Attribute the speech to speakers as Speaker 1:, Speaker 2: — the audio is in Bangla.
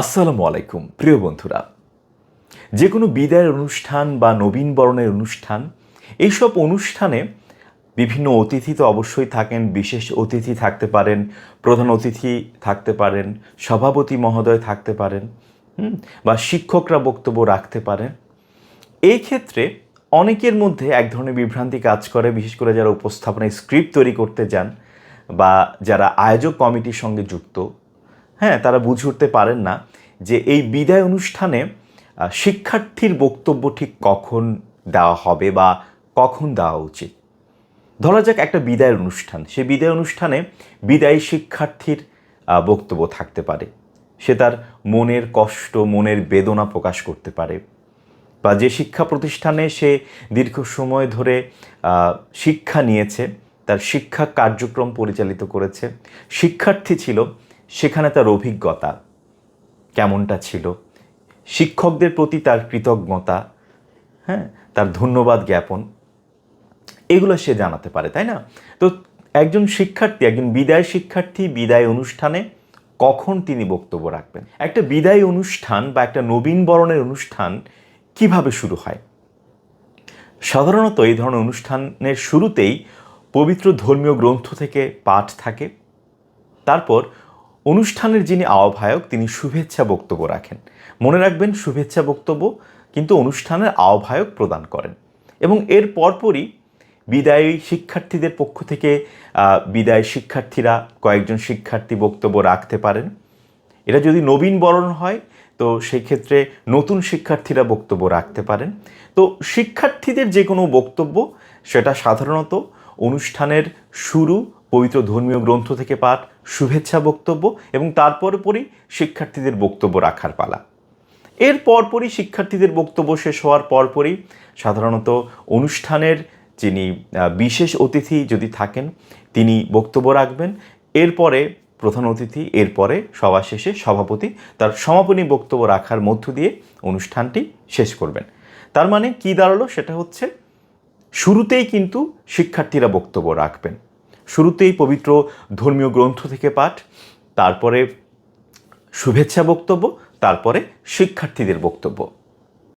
Speaker 1: আসসালামু আলাইকুম, প্রিয় বন্ধুরা। যে কোনো বিদায়ের অনুষ্ঠান বা নবীন বরণের অনুষ্ঠান, এইসব অনুষ্ঠানে বিভিন্ন অতিথি তো অবশ্যই থাকেন, বিশেষ অতিথি থাকতে পারেন, প্রধান অতিথি থাকতে পারেন, সভাপতি মহোদয় থাকতে পারেন বা শিক্ষকরা বক্তব্য রাখতে পারেন। এই ক্ষেত্রে অনেকের মধ্যে এক ধরনের বিভ্রান্তি কাজ করে, বিশেষ করে যারা উপস্থাপনায় স্ক্রিপ্ট তৈরি করতে যান বা যারা আয়োজক কমিটির সঙ্গে যুক্ত। হ্যাঁ তারা বুঝে উঠতে পারেন না যে এই বিদায় অনুষ্ঠানে শিক্ষার্থীর বক্তব্য ঠিক কখন দেওয়া হবে বা কখন দেওয়া উচিত। ধরা যাক একটা বিদায়ের অনুষ্ঠান সে বিদায় অনুষ্ঠানে বিদায়ী শিক্ষার্থীর বক্তব্য থাকতে পারে। সে তার মনের কষ্ট, মনের বেদনা প্রকাশ করতে পারে বা যে শিক্ষা প্রতিষ্ঠানে সে দীর্ঘ সময় ধরে শিক্ষা নিয়েছে, তার শিক্ষা কার্যক্রম পরিচালিত করেছে। শিক্ষার্থী ছিল সেখানে তার অভিজ্ঞতা কেমনটা ছিল? শিক্ষকদের প্রতি তার কৃতজ্ঞতা হ্যাঁ তার ধন্যবাদ জ্ঞাপন, এগুলো সে জানাতে পারে, তাই না? তো একজন শিক্ষার্থী, একজন বিদায় শিক্ষার্থী বিদায় অনুষ্ঠানে কখন তিনি বক্তব্য রাখবেন? একটা বিদায় অনুষ্ঠান বা একটা নবীন বরণের অনুষ্ঠান কীভাবে শুরু হয়? সাধারণত এই ধরনের অনুষ্ঠানের শুরুতেই পবিত্র ধর্মীয় গ্রন্থ থেকে পাঠ থাকে, তারপর অনুষ্ঠানের যিনি আহ্বায়ক, তিনি শুভেচ্ছা বক্তব্য রাখেন। মনে রাখবেন, শুভেচ্ছা বক্তব্য কিন্তু অনুষ্ঠানের আহ্বায়ক প্রদান করেন। এবং এর পরপরই বিদায়ী শিক্ষার্থীদের পক্ষ থেকে বিদায় শিক্ষার্থীরা কয়েকজন শিক্ষার্থী বক্তব্য রাখতে পারেন। এটা যদি নবীন বরণ হয়, তো সেই ক্ষেত্রে নতুন শিক্ষার্থীরা বক্তব্য রাখতে পারেন। তো শিক্ষার্থীদের যে কোনো বক্তব্য, সেটা সাধারণত অনুষ্ঠানের শুরু পবিত্র ধর্মীয় গ্রন্থ থেকে পাঠ শুভেচ্ছা বক্তব্য এবং তারপর পরই শিক্ষার্থীদের বক্তব্য রাখার পালা। এর পরপরই শিক্ষার্থীদের বক্তব্য শেষ হওয়ার পরপরই সাধারণত অনুষ্ঠানের যিনি বিশেষ অতিথি যদি থাকেন, তিনি বক্তব্য রাখবেন। এরপরে প্রধান অতিথি, এরপরে সভা শেষে সভাপতি তার সমাপনী বক্তব্য রাখার মধ্য দিয়ে অনুষ্ঠানটি শেষ করবেন। তার মানে কি দাঁড়াল? সেটা হচ্ছে শুরুতেই কিন্তু শিক্ষার্থীরা বক্তব্য রাখবেন। শুরুতেই পবিত্র ধর্মীয় গ্রন্থ থেকে পাঠ তারপরে শুভেচ্ছা বক্তব্য তারপরে শিক্ষার্থীদের বক্তব্য।